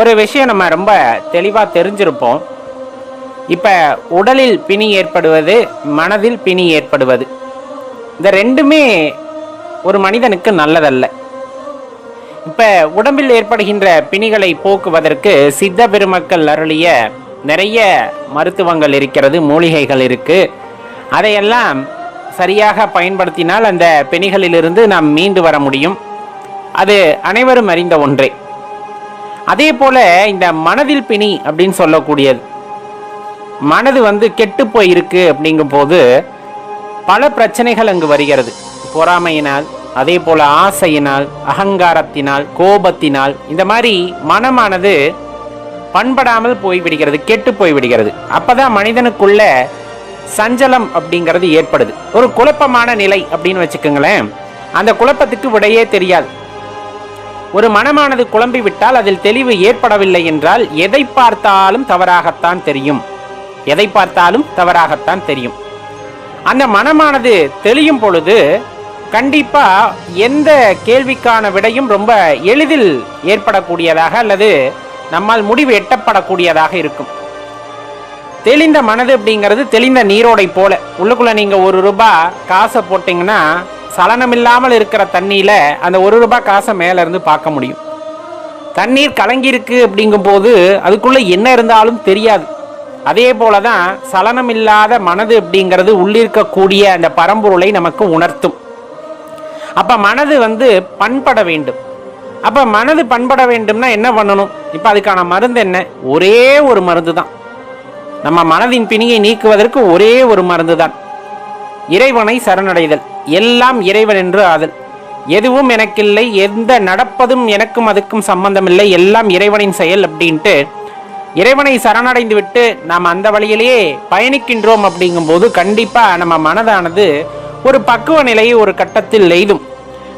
ஒரு விஷயம் நம்ம ரொம்ப தெளிவாக தெரிஞ்சிருப்போம். இப்போ உடலில் பிணி ஏற்படுவது மனதில் பிணி ஏற்படுவது. இந்த ரெண்டுமே ஒரு மனிதனுக்கு நல்லதல்ல. இப்போ உடம்பில் ஏற்படுகின்ற பிணிகளை போக்குவதற்கு சித்த பெருமக்கள் அருளிய நிறைய மருத்துவங்கள் இருக்கிறது மூலிகைகள் இருக்குது அதையெல்லாம் சரியாக பயன்படுத்தினால் அந்த பிணிகளிலிருந்து நாம் மீண்டு வர முடியும். அது அனைவரும் அறிந்த ஒன்றே. அதே போல இந்த மனதில் பிணி அப்படின்னு சொல்லக்கூடியது. மனது வந்து கெட்டு போயிருக்கு அப்படிங்கும் போது பல பிரச்சனைகள் அங்கு வருகிறது. பொறாமையினால் அதே போல ஆசையினால் அகங்காரத்தினால் கோபத்தினால் இந்த மாதிரி மனமானது பண்படாமல் போய்விடுகிறது கெட்டு போய்விடுகிறது. அப்பதான் மனிதனுக்குள்ள சஞ்சலம் அப்படிங்கிறது ஏற்படுது. ஒரு குழப்பமான நிலை அப்படின்னு வச்சுக்கோங்களேன். அந்த குழப்பத்துக்கு விடையே தெரியாது. ஒரு மனமானது குழம்பி விட்டால் அதில் தெளிவு ஏற்படவில்லை என்றால் எதை பார்த்தாலும் தவறாகத்தான் தெரியும். எதை பார்த்தாலும் தவறாகத்தான் தெரியும். அந்த மனமானது தெளியும் பொழுது கண்டிப்பா எந்த கேள்விக்கான விடையும் ரொம்ப எளிதில் ஏற்படக்கூடியதாக அல்லது நம்மால் முடிவு எட்டப்படக்கூடியதாக இருக்கும். தெளிந்த மனது அப்படிங்கிறது தெளிந்த நீரோடை போல. உள்ளுக்குள்ள நீங்க ஒரு ரூபாய் காசை போட்டீங்கன்னா சலனமில்லாமல் இருக்கிற தண்ணியில் அந்த ஒரு ரூபாய் காசை மேலேருந்து பார்க்க முடியும். தண்ணீர் கலங்கியிருக்கு அப்படிங்கும்போது அதுக்குள்ளே என்ன இருந்தாலும் தெரியாது. அதே போலதான் சலனம் இல்லாத மனது அப்படிங்கிறது உள்ளிருக்கக்கூடிய அந்த பரம்பொருளை நமக்கு உணர்த்தும். அப்போ மனது வந்து பண்பட வேண்டும். அப்போ மனது பண்பட வேண்டும்னா என்ன பண்ணணும்? இப்போ அதுக்கான மருந்து என்ன? ஒரே ஒரு மருந்து தான் நம்ம மனதின் பிணியை நீக்குவதற்கு ஒரே ஒரு மருந்து தான் இறைவனை சரணடைதல். எல்லாம் இறைவன் என்று ஆதல் எதுவும் எனக்கில்லை எந்த நடப்பதும் எனக்கும் அதுக்கும் சம்பந்தமில்லை எல்லாம் இறைவனின் செயல் அப்படின்ட்டு இறைவனை சரணடைந்து விட்டு நாம் அந்த வழியிலேயே பயணிக்கின்றோம் அப்படிங்கும்போது கண்டிப்பாக நம்ம மனதானது ஒரு பக்குவ நிலையை ஒரு கட்டத்தில் எய்தும்.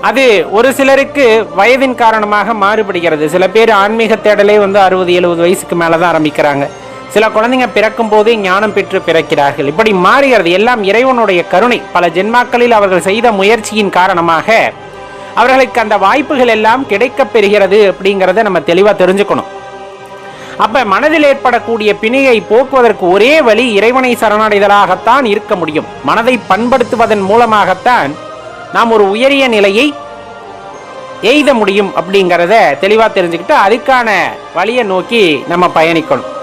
அது ஒரு சிலருக்கு வயதின் காரணமாக மாறுபடுகிறது. சில பேர் ஆன்மீக தேடலே வந்து அறுபது எழுபது வயசுக்கு மேலே தான் ஆரம்பிக்கிறாங்க. சில குழந்தைங்க பிறக்கும் போதே ஞானம் பெற்று பிறக்கிறார்கள். இப்படி மாறுகிறது. எல்லாம் இறைவனுடைய கருணை. பல ஜென்மாக்களில் அவர்கள் செய்த முயற்சியின் காரணமாக அவர்களுக்கு அந்த வாய்ப்புகள் எல்லாம் கிடைக்கப் பெறுகிறது அப்படிங்கிறத நம்ம தெளிவாக தெரிஞ்சுக்கணும். அப்ப மனதில் ஏற்படக்கூடிய பிணியை போக்குவதற்கு ஒரே வழி இறைவனை சரணடைதலாகத்தான் இருக்க முடியும். மனதை பண்படுத்துவதன் மூலமாகத்தான் நாம் ஒரு உயரிய நிலையை எய்த முடியும் அப்படிங்கிறத தெளிவா தெரிஞ்சுக்கிட்டு அதுக்கான வழியை நோக்கி நம்ம பயணிக்கணும்.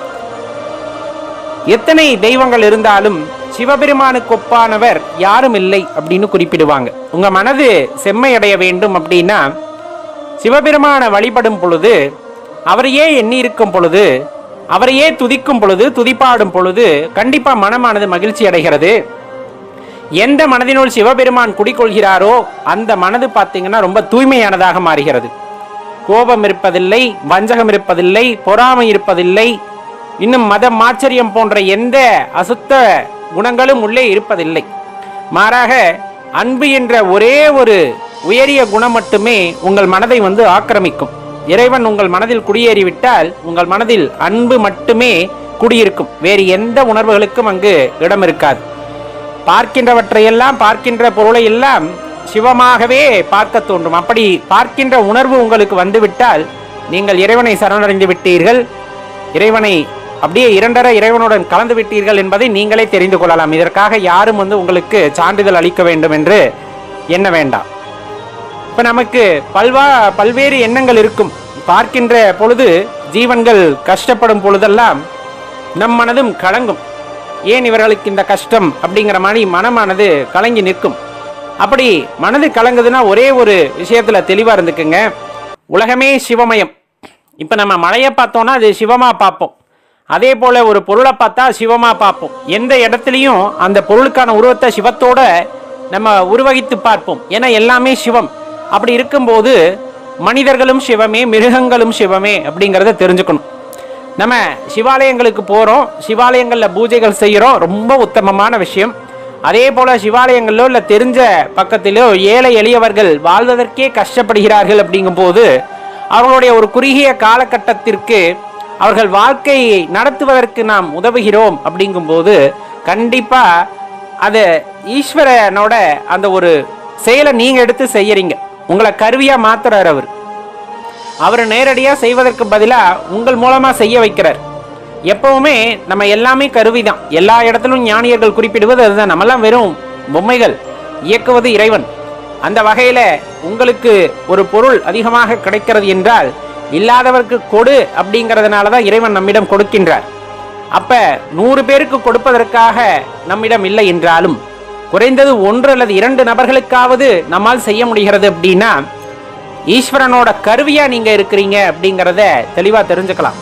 எத்தனை தெய்வங்கள் இருந்தாலும் சிவபெருமானுக்கு ஒப்பானவர் யாரும் இல்லை அப்படின்னு குறிப்பிடுவாங்க. உங்க மனது செம்மையடைய வேண்டும் அப்படின்னா சிவபெருமானை வழிபடும் பொழுது அவரையே எண்ணி இருக்கும் பொழுது அவரையே துதிக்கும் பொழுது துதிப்பாடும் பொழுது கண்டிப்பா மனமானது மகிழ்ச்சி அடைகிறது. எந்த மனதினுள் சிவபெருமான் குடிக்கொள்கிறாரோ அந்த மனது பார்த்தீங்கன்னா ரொம்ப தூய்மையானதாக மாறுகிறது. கோபம் இருப்பதில்லை வஞ்சகம் இருப்பதில்லை பொறாமை இருப்பதில்லை இன்னும் மதம் ஆச்சரியம் போன்ற எந்த அசுத்த குணங்களும் உள்ளே இருப்பதில்லை. மாறாக அன்பு என்ற ஒரே ஒரு உயரிய குணம் மட்டுமே உங்கள் மனதை வந்து ஆக்கிரமிக்கும். இறைவன் உங்கள் மனதில் குடியேறிவிட்டால் உங்கள் மனதில் அன்பு மட்டுமே குடியிருக்கும். வேறு எந்த உணர்வுகளுக்கும் அங்கு இடம் இருக்காது. பார்க்கின்றவற்றையெல்லாம் பார்க்கின்ற பொருளை எல்லாம் சிவமாகவே பார்க்க தோன்றும். அப்படி பார்க்கின்ற உணர்வு உங்களுக்கு வந்துவிட்டால் நீங்கள் இறைவனை சரணடைந்து விட்டீர்கள். இறைவனை அப்படியே இரண்டர இறைவனுடன் கலந்து விட்டீர்கள் என்பதை நீங்களே தெரிந்து கொள்ளலாம். இதற்காக யாரும் வந்து உங்களுக்கு சான்றிதழ் அளிக்க வேண்டும் என்று எண்ண வேண்டாம். இப்ப நமக்கு பல்வா பல்வேறு எண்ணங்கள் இருக்கும். பார்க்கின்ற பொழுது ஜீவன்கள் கஷ்டப்படும் பொழுதெல்லாம் நம் மனதும் கலங்கும். ஏன் இவர்களுக்கு இந்த கஷ்டம் அப்படிங்கிற மாதிரி மனமானது கலங்கி நிற்கும்? அப்படி மனது கலங்குதுன்னா ஒரே ஒரு விஷயத்துல தெளிவா இருந்துக்குங்க. உலகமே சிவமயம். இப்ப நம்ம மலையை பார்த்தோம்னா அது சிவமா பார்ப்போம். அதே போல ஒரு பொருளை பார்த்தா சிவமா பார்ப்போம். எந்த இடத்துலையும் அந்த பொருளுக்கான உருவத்தை சிவத்தோட நம்ம உருவகித்து பார்ப்போம். ஏன்னா எல்லாமே சிவம். அப்படி இருக்கும்போது மனிதர்களும் சிவமே மிருகங்களும் சிவமே அப்படிங்கிறத தெரிஞ்சுக்கணும். நம்ம சிவாலயங்களுக்கு போகிறோம் சிவாலயங்களில் பூஜைகள் செய்கிறோம் ரொம்ப உத்தமமான விஷயம். அதே போல் சிவாலயங்களிலோ இல்லை தெரிஞ்ச பக்கத்திலோ ஏழை எளியவர்கள் வாழ்வதற்கே கஷ்டப்படுகிறார்கள் அப்படிங்கும்போது அவர்களுடைய ஒரு குறுகிய காலகட்டத்திற்கு அவர்கள் வாழ்க்கையை நடத்துவதற்கு நாம் உதவுகிறோம் அப்படிங்கும்போது கண்டிப்பாக அது ஈஸ்வரனோட அந்த ஒரு செயலை நீங்கள் எடுத்து செய்யறீங்க. உங்களை கருவியாக மாத்துறாரு அவர். அவர் நேரடியாக செய்வதற்கு பதிலாக உங்கள் மூலமாக செய்ய வைக்கிறார். எப்பவுமே நம்ம எல்லாமே கருவி தான் எல்லா இடத்திலும் ஞானியர்கள் குறிப்பிடுவது அதுதான். நம்மெல்லாம் வெறும் பொம்மைகள் இயக்குவது இறைவன். அந்த வகையில் உங்களுக்கு ஒரு பொருள் அதிகமாக கிடைக்கிறது என்றால் இல்லாதவருக்கு கொடு அப்படிங்கிறதுனால தான் இறைவன் நம்மிடம் கொடுக்கின்றார். அப்ப நூறு பேருக்கு கொடுப்பதற்காக நம்மிடம் இல்லை என்றாலும் குறைந்தது ஒன்று அல்லது இரண்டு நபர்களுக்காவது நம்மால் செய்ய முடிகிறது அப்படின்னா ஈஸ்வரனோட கருவியா நீங்க இருக்கிறீங்க அப்படிங்கிறத தெளிவா தெரிஞ்சுக்கலாம்.